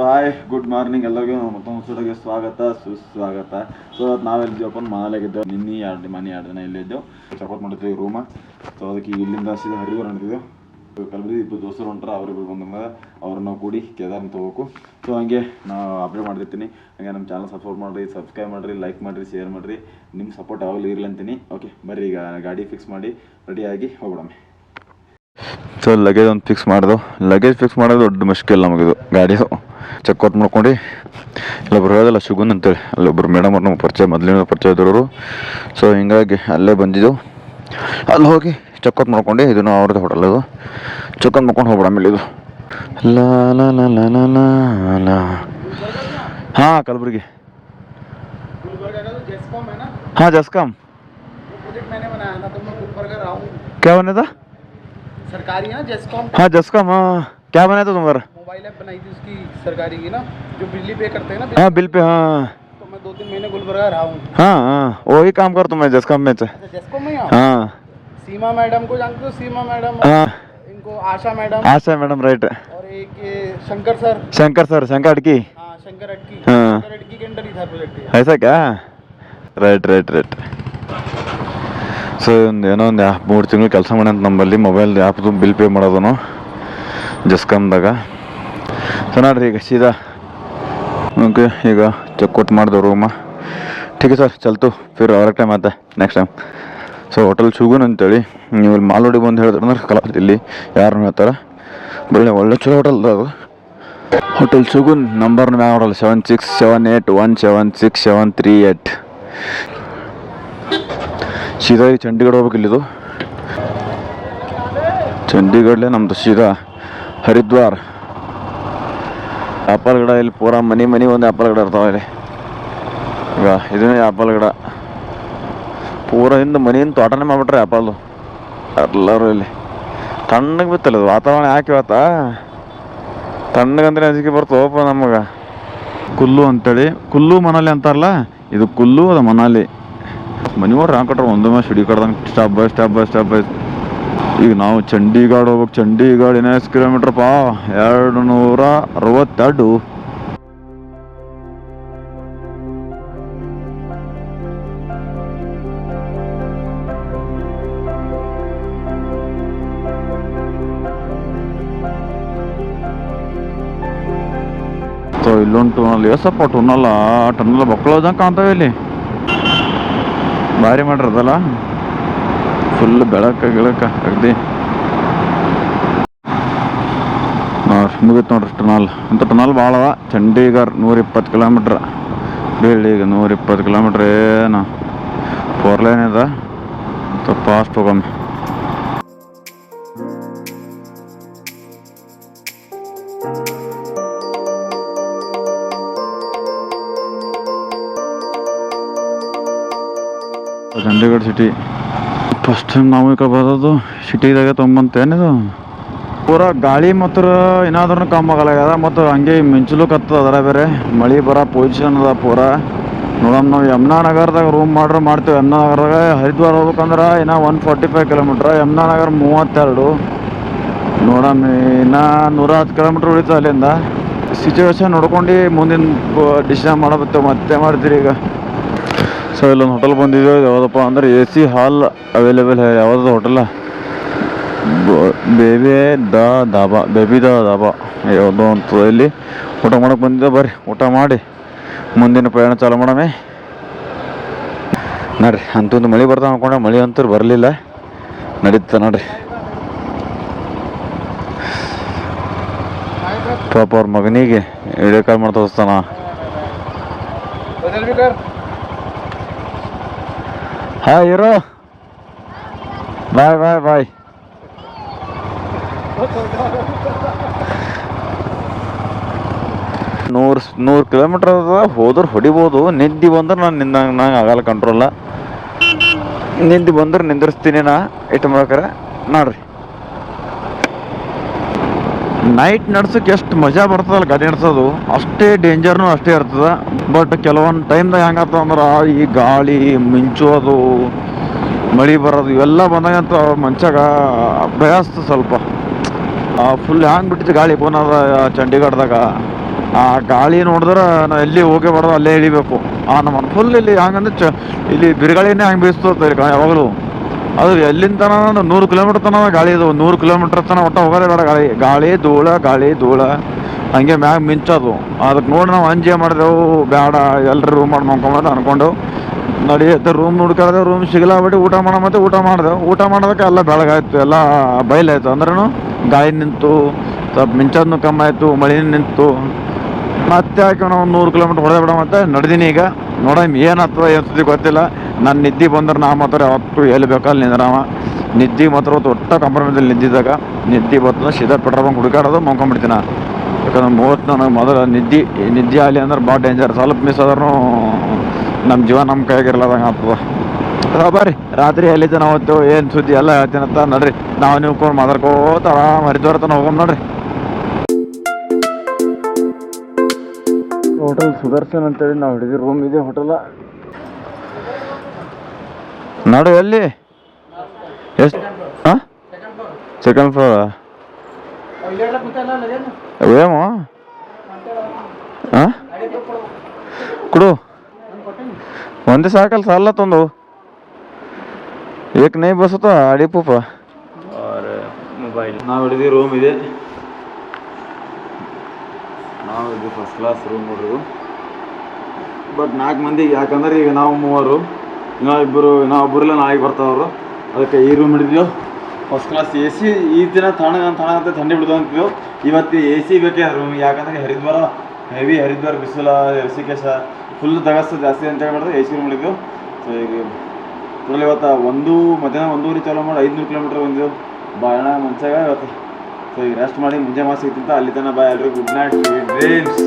Hi good morning ಎಲ್ಲರಿಗೂ ಮತ್ತೊಂದು ಸುಡಿಗೆ ಸ್ವಾಗತ, ಸುಸ್ವಾಗತ. ಸೊ ನಾವೆಲ್ಲಿದ್ದೀವಪ್ಪ ಮನೆಯಾಗಿದ್ದೇವೆ ನಿನ್ನೆ ಎರಡು ಮನೆ ಎರಡು ದಿನ ಇಲ್ಲಿದ್ದೆವು ಸಪೋರ್ಟ್ ಮಾಡಿದ್ವಿ ರೂಮ ಸೊ ಅದಕ್ಕೆ ಇಲ್ಲಿಂದ ಸೀದಾ ಹರಿದು ಹೊಂಟಿದ್ದೆವು ಕಲ್ಬದಿ ಇಬ್ಬರು ದೋಸ್ತರು ಹೊಂಟ್ರ ಅವರಿಬ್ಬರು ಬಂದಾಗ ಅವ್ರನ್ನ ಕೂಡಿ ಕೇದಾರ್ನ ತೊಗೋಬೇಕು ಸೊ ಹಂಗೆ ನಾವು ಅಪ್ಡೇಟ್ ಮಾಡಿರ್ತೀನಿ. ಹಂಗೆ ನಮ್ಮ ಚಾನಲ್ ಸಪೋರ್ಟ್ ಮಾಡಿರಿ ಸಬ್ಸ್ಕ್ರೈಬ್ ಮಾಡಿರಿ ಲೈಕ್ ಮಾಡಿರಿ ಶೇರ್ ಮಾಡಿರಿ. ನಿಮ್ಮ ಸಪೋರ್ಟ್ ಯಾವಾಗಲೂ ಇರಲಿ ಅಂತೀನಿ. ಓಕೆ ಬರ್ರಿ ಈಗ ಗಾಡಿ ಫಿಕ್ಸ್ ಮಾಡಿ ರೆಡಿಯಾಗಿ ಹೋಗ್ಬಿಡಮ್ಮೆ ಸೊ ಲಗೇಜ್ ಒಂದು ಫಿಕ್ಸ್ ಮಾಡ್ದೋ. ಲಗೇಜ್ ಫಿಕ್ಸ್ ಮಾಡೋದು ದೊಡ್ಡ ಮುಷ್ಕಿಲ್ ನಮಗಿದು, ಗಾಡಿದು. ಚೆಕ್ಔಟ್ ಮಾಡ್ಕೊಂಡು ಇಲ್ಲೊಬ್ರು ಹೇಳೋದಲ್ಲ ಶುಗುನ್ ಅಂತೇಳಿ ಅಲ್ಲೊಬ್ರು ಮೇಡಮ್ ಅವ್ರು ನಮ್ಗೆ ಪರಿಚಯ ಮೊದಲಿನ ಪರಿಚಯ ಇದ್ದವರು ಸೊ ಹಿಂಗಾಗಿ ಅಲ್ಲೇ ಬಂದಿದ್ದೆವು ಅಲ್ಲಿ ಹೋಗಿ ಚೆಕ್ಔಟ್ ಮಾಡ್ಕೊಂಡು ಇದನ್ನು ಅವ್ರದ್ದು ಹೋಟೆಲ್ ಅದು ಚೆಕ್ಔಟ್ ಮಾಡ್ಕೊಂಡು ಹೋಗ್ಬಿಡ ಆಮೇಲೆ ಇದು ಲಾ ಲಾ ಲಾ ಲಾ ಲಾ ಲಾ ಲಾ ಹಾಂ ಕಲಬುರ್ಗಿ गुलबर्गा का जो जेस्कॉम है ना हाँ जसकम वो प्रोजेक्ट मैंने बनाया था तो मैं गुलबर्गा रहा हूँ क्या बना था सरकारी है ना जेस्कॉम हाँ जसकम हाँ क्या बनाया था तुम्हारा मोबाइल ऐप बनाई थी उसकी सरकारी की ना जो बिजली पे करते हैं ना हाँ बिल पे हाँ तो मैं दो तीन महीने गुलबर्गा रहा हूँ हाँ हाँ वही काम कर तुम्हें जसकम में से अच्छा जेस्कॉम में ही आओ हाँ सीमा मैडम को जानते हो सीमा मैडम हाँ इनको Asha madam Asha madam right और एक ये शंकर सर शंकर सर शंकर अडकी हाँ शंकर अटकी हाँ। शंकर अटकी के अंडर ही था प्रोजेक्ट ये ऐसा क्या ರೈಟ್ ರೈಟ್ ರೈಟ್ ಸೊ ಒಂದು ಏನೋ ಒಂದು ಆ್ಯಪ್ ಮೂರು ತಿಂಗಳು ಕೆಲಸ ಮಾಡ್ಯಂತ ನಮ್ಮಲ್ಲಿ ಮೊಬೈಲ್ ಆ್ಯಪ್ದು ಬಿಲ್ ಪೇ ಮಾಡೋದನು ಜಸ್ಕಮ್ದಾಗ ಸೊ ನೋಡ್ರಿ ಈಗ ಸೀದಾ ಓಕೆ ಈಗ ಚೆಕ್ಔಟ್ ಮಾಡಿದ ರೂಮ ಠೀಕ್ ಸರ್ ಚಲ್ತು ಫಿರ್ ಅವ್ರ ಟೈಮ್ ಆತ next time so hotel Shagun ಅಂತೇಳಿ, ನೀವು ಇಲ್ಲಿ ಮಾಲೋಡಿ ಬಂದು ಹೇಳಿದ್ರೆ ಅಂದ್ರೆ ಕಲಾ ಇಲ್ಲಿ ಯಾರನ್ನು ಹೇಳ್ತಾರೆ ಒಳ್ಳೆ ಒಳ್ಳೆ ಚಲೋ ಹೋಟೆಲ್ ಅದು ಹೋಟೆಲ್ ಶುಗುನ್ ನಂಬರ್ ಮ್ಯಾಗ ನೋಡಲ್ಲ seven six seven eight one seven six seven three eight ಸೀದಾ ಈ ಚಂಡೀಗಢ ಹೋಗ್ಬೇಕು ಇಲ್ಲಿದು. ಚಂಡೀಗಢಲ್ಲೇ ನಮ್ಮದು ಸೀದಾ ಹರಿದ್ವಾರ್. ಆಪಲ್ ಗಿಡ ಇಲ್ಲಿ ಪೂರಾ ಮನೆ ಮನೆ ಒಂದು ಆಪಲ್ ಗಿಡ ಇರ್ತಾವ ಇಲ್ಲಿ. ಈಗ ಇದನ್ನೇ ಆಪಲ್ ಗಿಡ. ಪೂರ ಹಿಂದೆ ಮನೆಯಿಂದ ತೋಟನೇ ಮಾಡ್ಬಿಟ್ರೆ ಆಪಲ್ದು ಎಲ್ಲರೂ ಇಲ್ಲಿ. ತಣ್ಣಗೆ ಬಿತ್ತಲ್ಲ ಇದು ವಾತಾವರಣ ಯಾಕೆ ಇವತ್ತ? ತಣ್ಣಗಂದ್ರೆ ಅಂಜಿಕೆ ಬರ್ತವಪ್ಪ ನಮಗೆ. ಕುಲ್ಲು ಅಂತೇಳಿ. ಕುಲ್ಲು ಮನಾಲಿ ಅಂತಾರಲ್ಲ, ಇದು ಕುಲ್ಲು ಅದು ಮನಾಲಿ. ಮನೆ ನೋಡ್ರಿ ಹಾಕೊಟ್ರೆ ಒಂದೊಮ್ಮೆ ಸಿಡಿ ಕಡ್ದಂಗೆ stop by stop by stop by ಈಗ ನಾವು ಚಂಡೀಗಢ ಹೋಗ್ಬೇಕು. ಚಂಡೀಗಢ ಇನ್ನ ಎಷ್ಟು ಕಿಲೋಮೀಟ್ರ್ ಪಾ? ಎರಡು ನೂರ ಅರವತ್ತೆರಡು ಸೊ ಇಲ್ಲೊಂದು ಟೂನಲ್ ಎಸಪ್ಪ ಟೂನಲ್ಲ ಟನ್ನಲ್ಲ ಮಕ್ಕಳು ಕಾಣ್ತಾವೆ ಇಲ್ಲಿ. ಭಾರಿ ಮಾಡಿರೋದಲ್ಲ? ಫುಲ್ ಬೆಳಕ ಗಿಳಕ, ಅಗದಿ. ನೋಡ್ರಿ ಮುಗೀತು ನೋಡ್ರಿ ಟನಲ್ ಅಂತ ಟನಲ್ ಭಾಳ ಅವ. ಚಂಡೀಗಢ ನೂರ ಇಪ್ಪತ್ತು ಕಿಲೋಮೀಟ್ರ್. ಬೀಳಿಗೆ ನೂರ ಇಪ್ಪತ್ತು ಕಿಲೋಮೀಟ್ರ್ ಏನು. ಫೋರ್ ಲೈನ್ ಇದೆ. ಸ್ವಲ್ಪ ಫಾಸ್ಟ್ ಹೋಗಮ್ಮೆ. ಚಂಡೀಗಢ ಸಿಟಿ ಫಸ್ಟ್ ಟೈಮ್ ನಾವು ಈಗ ಬರೋದು, ಸಿಟಿದಾಗ ತೊಂಬಂತೇನಿದು ಪೂರ ಗಾಳಿ ಮಾತ್ರ ಏನಾದ್ರೂ ಅದ ಮತ್ತು ಹಂಗೆ ಮಿಂಚಲು ಕತ್ತದ ಅದರ ಬೇರೆ. ಮಳೆ ಬರ ಪೊಸಿಷನ್ ಅದ ಪೂರ. ನೋಡಮ್ ನಾವು ಯಮುನಾ ನಗರದಾಗ ರೂಮ್ ಮಾಡ್ರೆ ಮಾಡ್ತೀವಿ. ಯಮುನಾ ನಗರದಾಗ ಹರಿದ್ವಾರ ಹೋಗ್ಬೇಕಂದ್ರೆ ಇನ್ನ one forty five kilometre Yamuna Nagar ಮೂವತ್ತೆರಡು. ನೋಡಮ್ ಇನ್ನ ನೂರ ಹತ್ತು ಕಿಲೋಮೀಟ್ರ್ ಉಳಿತು ಅಲ್ಲಿಂದ. ಸಿಚುವೇಶನ್ ನೋಡ್ಕೊಂಡು ಮುಂದಿನ ಡಿಸಿಷನ್ ಮಾಡಬೇಕು ಮತ್ತೆ ಮಾಡ್ತೀರಿ ಈಗ. ಸೊ ಇಲ್ಲೊಂದು ಹೋಟೆಲ್ ಬಂದಿದ್ವಿ ಯಾವುದಪ್ಪ ಅಂದ್ರೆ ಎ ಸಿ ಹಾಲ್ ಅವೈಲೇಬಲ್ ಯಾವ್ದು hotel baby the dhaba, baby the dhaba, ಯಾವುದೋ ಅಂತ ಇಲ್ಲಿ ಊಟ ಮಾಡಕ್ಕೆ ಬಂದಿದ್ದೆ ಬರ್ರಿ, ಊಟ ಮಾಡಿ. ಮುಂದಿನ ಪ್ರಯಾಣ ಚಾಲು ಮಾಡಮೆ ನೋಡ್ರಿ, ಅಂತೊಂದು ಮಳೆ ಬರ್ತಾ ಅನ್ಕೊಂಡೆ. ಮಳೆ ಅಂತೂ ಬರಲಿಲ್ಲ. ನಡೀತ ನೋಡ್ರಿ. ಪಾಪ ಅವ್ರ ಮಗನಿಗೆ ವಿಡಿಯೋ ಕಾಲ್ ಮಾಡ್ತಾ ಹೋಗ್ತಾನ. ಹಾಂ ಇರೋ ಬಾಯ್ ಬಾಯ್ ಬಾಯ್ ನೂರು ನೂರು ಕಿಲೋಮೀಟ್ರ್ ಹೋದ್ರೆ ಹೊಡಿಬೋದು. ನಿಂದಿ ಬಂದ್ರೆ ನಾನು ನಿಂದ, ನಂಗೆ ಆಗಲ್ಲ ಕಂಟ್ರೋಲ್ ನಿಂದಿ ಬಂದ್ರೆ ನಿಂದಿರ್ಸ್ತೀನಿ ನಾ ಇಟ್ಟು ಮಾಡ್ಕರೆ ನೋಡ್ರಿ. ನೈಟ್ ನಡ್ಸಕ್ಕೆ ಎಷ್ಟು ಮಜಾ ಬರ್ತದಲ್ಲ ಗಾಡಿ ನಡ್ಸೋದು. ಅಷ್ಟೇ ಡೇಂಜರ್ನು ಅಷ್ಟೇ ಇರ್ತದ. ಬಟ್ ಕೆಲವೊಂದು ಟೈಮ್ದಾಗ ಹೆಂಗಾಗ್ತದ ಅಂದ್ರೆ, ಈ ಗಾಳಿ ಮಿಂಚೋದು ಮಳೆ ಬರೋದು, ಇವೆಲ್ಲ ಬಂದಾಗ ಅಂತ ಮನ್ಷಾಗ ಭಯ ಅನ್ಸ್ತದ ಸ್ವಲ್ಪ ಫುಲ್ ಹ್ಯಾಂಗ್ ಬಿಟ್ಟಿತ್ತು ಗಾಳಿ ಪುನಃ ಚಂಡೀಗಢದಾಗ. ಆ ಗಾಳಿ ನೋಡಿದ್ರೆ ನಾ ಎಲ್ಲಿ ಹೋಗೇ ಬರೋದು ಅಲ್ಲೇ ಇಳಿಬೇಕು. ಆ ನಮ್ಮ ಫುಲ್ ಇಲ್ಲಿ ಹಂಗಂದ್ರೆ ಚ, ಇಲ್ಲಿ ಬಿರುಗಾಳಿನೇ ಹಂಗೆ ಬೀಸ್ತದೆ ಯಾವಾಗಲೂ. ಅದು ಎಲ್ಲಿಂದ ತನ ನೂರು ಕಿಲೋಮೀಟರ್ ತನಕ ಗಾಳಿ ಇದು ನೂರು ಕಿಲೋಮೀಟರ್ ತನಕ ಒಟ್ಟು ಹೋಗೋದೇ ಬೇಡ ಗಾಳಿ. ಗಾಳಿ ಧೂಳ ಗಾಳಿ ಧೂಳ. ಹಂಗೆ ಮ್ಯಾಗ ಮಿಂಚೋದು. ಅದಕ್ಕೆ ನೋಡಿ ನಾವು ಅಂಜೆ ಮಾಡಿದೆವು. ಬೇಡ ಎಲ್ಲರೂ ರೂಮ್ ಮಾಡಿ ಮಾಡ್ಕೊಂಬಂದು ಅನ್ಕೊಂಡು ನಡೆಯುತ್ತೆ. ರೂಮ್ ನೋಡ್ಕೊಳ್ಳೋದು ರೂಮ್ ಸಿಗಲ್ಲ ಬಿಟ್ಟು ಊಟ ಮಾಡೋ ಮತ್ತೆ ಊಟ ಮಾಡಿದೆವು. ಊಟ ಮಾಡೋದಕ್ಕೆ ಎಲ್ಲ ಬೆಳಗಾಯ್ತು. ಎಲ್ಲ ಬಯಲಾಯ್ತು ಅಂದ್ರೂ ಗಾಳಿ ನಿಂತು, ಸ್ವಲ್ಪ ಮಿಂಚೋದು ಕಮ್ಮಿ ಆಯಿತು ಮಳೆ ನಿಂತು. ಮತ್ತೆ ಹಾಕಿ ನಾವು ನೂರು ಕಿಲೋಮೀಟ್ರ್ ಹೊಡೆದ ಬಿಡ ಮತ್ತೆ ನಡೆದೀನಿ ಈಗ. ನೋಡಮ್ ಏನಾಗ್ತದೆ ಏನು ಗೊತ್ತಿಲ್ಲ. ನನ್ನ ನಿದ್ದೆ ಬಂದ್ರೆ ನಾ ಮಾತ್ರ ಯಾವತ್ತು ಎಲ್ಲಿ ಬೇಕಲ್ಲಿ ನಿಂದ್ರಾಮ ನಿದ್ದೆ ಮಾತ್ರ ದೊಡ್ಡ ಕಂಪ್ರಮೈಸಲ್ಲಿ ನಿದ್ದಿದ್ದಾಗ ನಿದ್ದೆ ಬರ್ತದೆ, ಸೀದಾ ಪೆಟ್ರೋಲ್ ಬಂಕ್ ಹುಡುಕಾಡೋದು, ಮಲ್ಕೊಂಡ್ಬಿಡ್ತೀನಿ. ನಾನು ಯಾಕಂದ್ರೆ ಮೂವತ್ತು ನನಗೆ ಮೊದಲು ನಿದ್ದೆ ನಿದ್ದೆ ಆಗಲಿ ಅಂದ್ರೆ ಭಾಳ ಡೇಂಜರ್ ಸ್ವಲ್ಪ ಮಿಸ್ ಆದ್ರೂ ನಮ್ಮ ಜೀವ ನಮ್ಮ ಕೈಗಿರ್ಲಾದಂಗೆ ಆಗ್ತದೆ. ಅದ ಬರ್ರಿ ರಾತ್ರಿ ಎಲ್ಲಿದ್ದೆ ನಾವು ಅವತ್ತು, ಏನು ಸುದ್ದಿ ಎಲ್ಲ ಹೇಳ್ತೀನಂತ ನೋಡ್ರಿ. ನಾವು ನೀವು ಕೊಂಡು ಮಾತಾಡ್ಕೋತ ಆರಾಮ್ ಹರಿದ್ವಾರ ಹೋಗೋಣ ನೋಡ್ರಿ. ಹೋಟೆಲ್ ಸುದರ್ಶನ್ ಅಂತೇಳಿ ನಾವು ಹಿಡಿದಿ ರೂಮ್ ಇದೆ ಹೋಟೆಲ ನಡು ಎಲ್ಲಿ? ಎಷ್ಟು? ಹಾಂ ಸೆಕೆಂಡ್ ಫ್ಲೋರ ಏನು ಹಾಂ ಕೊಡು. ಒಂದೇ ಸಾಕಲ್ಲ ಸಾಲ ತಂದು. ಏಕ್ ನೈ ಬಸ್ ಅಡಿ ಮೊಬೈಲ್ ನಾವು ಹಿಡಿದು ರೂಮ್ ಇದೆ. ನಾವು ಇದು ಫಸ್ಟ್ ಕ್ಲಾಸ್ ರೂಮ್ ನೋಡ್ರಿ ಬಟ್ ನಾಲ್ಕು ಮಂದಿ ಯಾಕಂದ್ರೆ ಈಗ ನಾವು ಮೂವರು. ನಾವು ಇಬ್ಬರು ನಾವು ಒಬ್ಬರೆಲ್ಲ ನಾಳೆಗೆ ಬರ್ತಾವ್ರು ಅದಕ್ಕೆ ಈ ರೂಮ್ ಹಿಡಿದ್ಯೋ? ಫಸ್ಟ್ ಕ್ಲಾಸ್ ಎ ಸಿ ಈ ದಿನ ತಣ್ಣಗ ತಾಣ ಅಂತ ಥಂಡಿ ಬಿಡ್ದು ಇವತ್ತು ಎ ಸಿ ಬೇಕೇ ರೂಮ್ ಯಾಕಂದ್ರೆ ಹರಿದ್ವಾರ ಹೆವಿ ಹರಿದ್ವಾರ ಬಿಸಿಲ ಋಷಿಕೇಶ ಫುಲ್ ತಗಸ್ತು ಜಾಸ್ತಿ ಅಂತ ಹೇಳ್ಬಿಡ್ದು ಎ ಸಿ ರೂಮ್ ಹಿಡಿದ್ವು ಸೊ ಈಗ ಟೋಟಲ್ ಇವತ್ತು ಒಂದು, ಮಧ್ಯಾಹ್ನ ಒಂದೂವರೆ ಚಾಲೂ ಮಾಡಿ ಐದುನೂರು ಕಿಲೋಮೀಟ್ರ್ ಬಂದಿದ್ದೆವು ಬಾಯಣ ಮಂಚಾಗ ಇವತ್ತು. ಸೊ ಈಗ ರೆಸ್ಟ್ ಮಾಡಿ ಮುಂಜಾನೆ ಮಾಸ ಸಿಗ್ತಿಂತ ಅಲ್ಲಿ ತನಕ ಬಾಯ್ ಎಲ್ರಿಗೂ ಗುಡ್ ನೈಟ್ ಡ್ರೀಮ್ಸ್